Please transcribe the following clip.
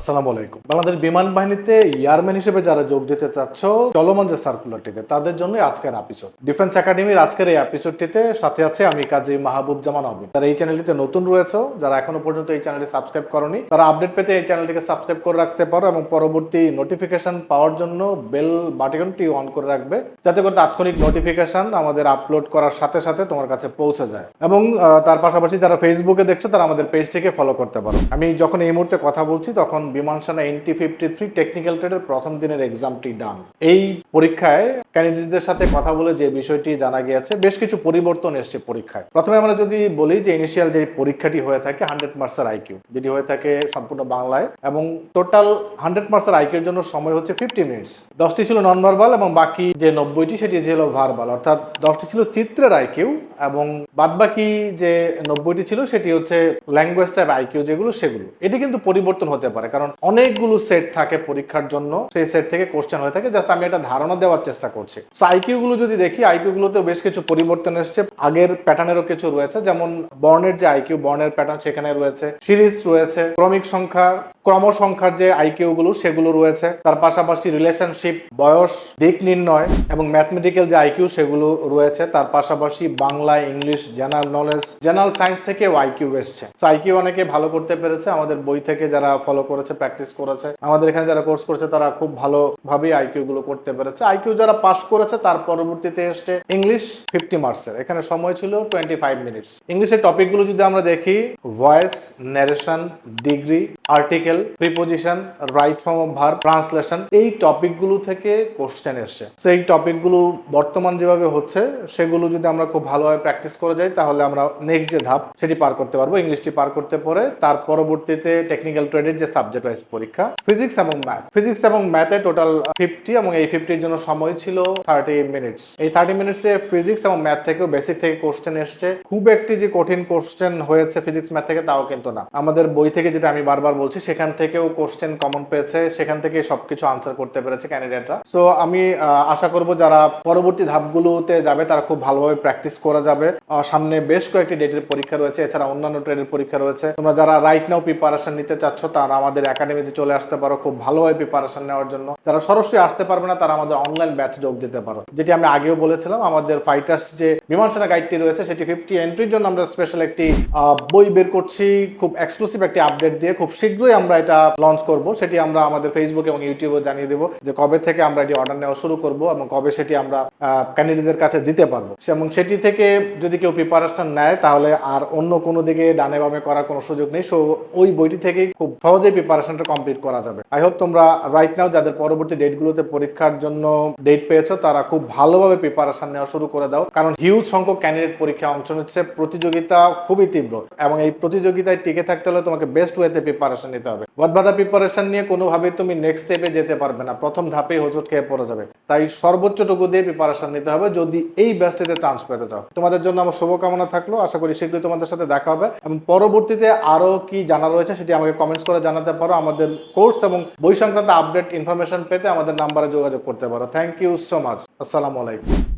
আসসালামু আলাইকুম। বাংলাদেশ বিমান বাহিনীতে এয়ারম্যান হিসেবে যারা যোগ দিতে চাচ্ছ, চলমান যে সার্কুলারটিতে তাদের জন্য আজকের এপিসোড ডিফেন্স একাডেমির আজকের এই এপিসোডটিতে সাথে আছে আমি কাজী মাহবুব জামান অবিন তারা এই চ্যানেলটিতে নতুন রয়েছে, যারা এখনও পর্যন্ত এই চ্যানেলটি সাবস্ক্রাইব করনি, তারা আপডেট পেতে এই চ্যানেলটিকে সাবস্ক্রাইব করে রাখতে পারো এবং পরবর্তী নোটিফিকেশন পাওয়ার জন্য বেল বাটনটি অন করে রাখবে, যাতে করে তাৎক্ষণিক নোটিফিকেশন আমাদের আপলোড করার সাথে সাথে তোমার কাছে পৌঁছে যায়। এবং তার পাশাপাশি যারা ফেসবুকে দেখছ, তারা আমাদের পেজটিকে ফলো করতে পারো। আমি যখন এই মুহূর্তে কথা বলছি, তখন বিমান সেনা N T fifty three technical ট্রেডের প্রথম দিনের এক্সামটি ডান এই পরীক্ষায় ক্যান্ডিডেটদের সাথে কথা বলে যে বিষয়টি জানা গিয়েছে, বেশ কিছু পরিবর্তন এসছে পরীক্ষায়। প্রথমে আমরা যদি বলি যে ইনিশিয়াল যে পরীক্ষাটি হয়ে থাকে হান্ড্রেড মার্কসের আইকিউ যেটি হয়ে থাকে সম্পূর্ণ বাংলায়, এবং টোটাল হান্ড্রেড মার্কসের আইকিউর জন্য সময় হচ্ছে ফিফটি মিনিটস দশটি ছিল নন ভার্বাল এবং বাকি যে নব্বইটি, সেটি ছিল ভার্বাল অর্থাৎ দশটি ছিল চিত্রের আইকিউ এবং বাদবাকি যে নব্বইটি ছিল, সেটি হচ্ছে ল্যাঙ্গুয়েজ টাইপ আইকিউ যেগুলো, সেগুলো। এটি কিন্তু পরিবর্তন হতে পারে, কারণ অনেকগুলো সেট থাকে পরীক্ষার জন্য। সেই সেট থেকে কোশ্চেন হয়ে থাকে। জাস্ট আমি একটা ধারণা দেওয়ার চেষ্টা করছি। সো আইকিউ গুলো যদি দেখি আইকিউ গুলোতে বেশ কিছু পরিবর্তন এসছে। আগের প্যাটার্নেরও কিছু রয়েছে। যেমন বর্ণের যে আইকিউ বর্ণের প্যাটার্ন সেখানে রয়েছে। সিরিজ রয়েছে। ক্রমিক সংখ্যা, ক্রম সংখ্যার যে আইকিউ গুলো, সেগুলো রয়েছে। তার পাশাপাশি রিলেশনশিপ বয়স, দিক নির্ণয় এবং ম্যাথমেটিক্যাল যে আইকিউ সেগুলো রয়েছে। তার পাশাপাশি Bangla, English general knowledge general science থেকে আইকিউ এসছে। আইকিউ অনেকে ভালো করতে পেরেছে। আমাদের বই থেকে যারা ফলো করেছে প্র্যাকটিস করেছে। আমাদের এখানে যারা কোর্স করেছে, তারা খুব ভালোভাবে আইকিউ গুলো করতে পেরেছে। আইকিউ যারা পাশ করেছে, তার পরবর্তীতে এসছে ইংলিশ ফিফটি মার্কসের এখানে সময় ছিল টোয়েন্টি ফাইভ মিনিটস ইংলিশের টপিকগুলো যদি আমরা দেখি voice narration degree article preposition right form of verb translation এই টপিকগুলো থেকে কোশ্চেন এসছে। তো এই টপিকগুলো বর্তমান যেভাবে হচ্ছে, সেগুলো যদি আমরা খুব ভালোভাবে প্র্যাকটিস করে যাই, তাহলে আমরা নেক্সট যে ধাপ, সেটি পার করতে পারব, ইংলিশটি পার করতে পরে, তার পরবর্তীতে টেকনিক্যাল ট্রেডের যে সাবজেক্ট ওয়াইজ পরীক্ষা ফিজিক্স এবং ম্যাথ ফিজিক্স এবং ম্যাথে টোটাল ফিফটি এবং এই ফিফটির জন্য সময় ছিল থার্টি মিনিটস এই থার্টি মিনিটসে ফিজিক্স এবং ম্যাথ থেকেও বেসিক থেকে কোশ্চেন এসছে। খুব একটি যে কঠিন কোশ্চেন হয়েছে ফিজিক্স ম্যাথ থেকে, তাও কিন্তু না। আমাদের বই থেকে যেটা আমি বারবার বলছি, সেখান থেকেও কোশ্চেন কমন পেয়েছে, সেখান থেকে সবকিছু আনসার করতে পেরেছে ক্যান্ডিডেটরা সো আমি আশা করব যারা পরবর্তী ধাপগুলোতে যাবে, তারা খুব ভালোভাবে প্র্যাকটিস করা যাবে। সামনে বেশ কয়েকটি ডেটের পরীক্ষা রয়েছে, এছাড়া অন্যান্য ট্রেডের পরীক্ষা রয়েছে। তোমরা যারা রাইট নাও প্রিপারেশন নিতে চাচ্ছ, তারা আমাদের একাডেমিতে চলে আসতে পারো, খুব ভালোভাবে প্রিপারেশন নেওয়ার জন্য। যারা সরাসরি আসতে পারবে না, তারা আমাদের অনলাইন ব্যাচ যোগ দিতে পারো। যেটি আমি আগেও বলেছিলাম, আমাদের ফাইটার্স যে বিমান সেনা গাইডটি রয়েছে, সেটি ফিফটি এন্ট্রির জন্য আমরা স্পেশাল একটি বই বের করছি। খুব এক্সক্লুসিভ একটি আপডেট দিয়ে, খুব শীঘ্রই আমরা এটা লঞ্চ করব। সেটি আমরা আমাদের ফেসবুক এবং ইউটিউবে জানিয়ে দেবো যে কবে থেকে আমরা এটি অর্ডার নেওয়া শুরু করব এবং কবে সেটি আমরা ক্যান্ডিডেটদের কাছে দিতে পারব। এবং সেটি থেকে যদি কেউ প্রিপারেশন নেয়, তাহলে আর অন্য কোনো দিকে ডানে বামে করার কোনো সুযোগ নেই। সো, ওই বইটি থেকেই খুব সহজেই প্রিপারেশনটা কমপ্লিট করা যাবে। আই হোপ তোমরা রাইট নাও যাদের পরবর্তী ডেটগুলোতে পরীক্ষার জন্য ডেট পেয়েছ, তারা খুব ভালোভাবে প্রিপারেশন নেওয়া শুরু করে দাও। কারণ হিউজ সংখ্যক ক্যান্ডিডেট পরীক্ষায় অংশ নিচ্ছে। প্রতিযোগিতা খুবই তীব্র এবং এই প্রতিযোগিতায় টিকে থাকতে হলে তোমাকে বেস্ট ওয়েতে প্রিপারেশন নিতে হবে। বদবাধা প্রিপারেশন নিয়ে কোনোভাবেই তুমি নেক্সট স্টেপে যেতে পারবে না। প্রথম ধাপেই হোঁচট খেয়ে পড়ে যাবে। তাই সর্বোচ্চটুকু দিয়ে প্রিপারেশন নিতে হবে। যদি এই ব্যাচটিতে চান্স পেতে চাও। তোমাদের জন্য আমার শুভকামনা থাকল। আশা করি শীঘ্রই তোমাদের সাথে দেখা হবে। এবং পরবর্তীতে আরও কি জানা রয়েছে সেটি আমাকে কমেন্টস করে জানাতে পারো। আমাদের কোর্স এবং বই সংক্রান্ত আপডেট ইনফরমেশন পেতে আমাদের নাম্বারে যোগাযোগ করতে পারো। থ্যাংক ইউ সো মাচ আসসালামু আলাইকুম।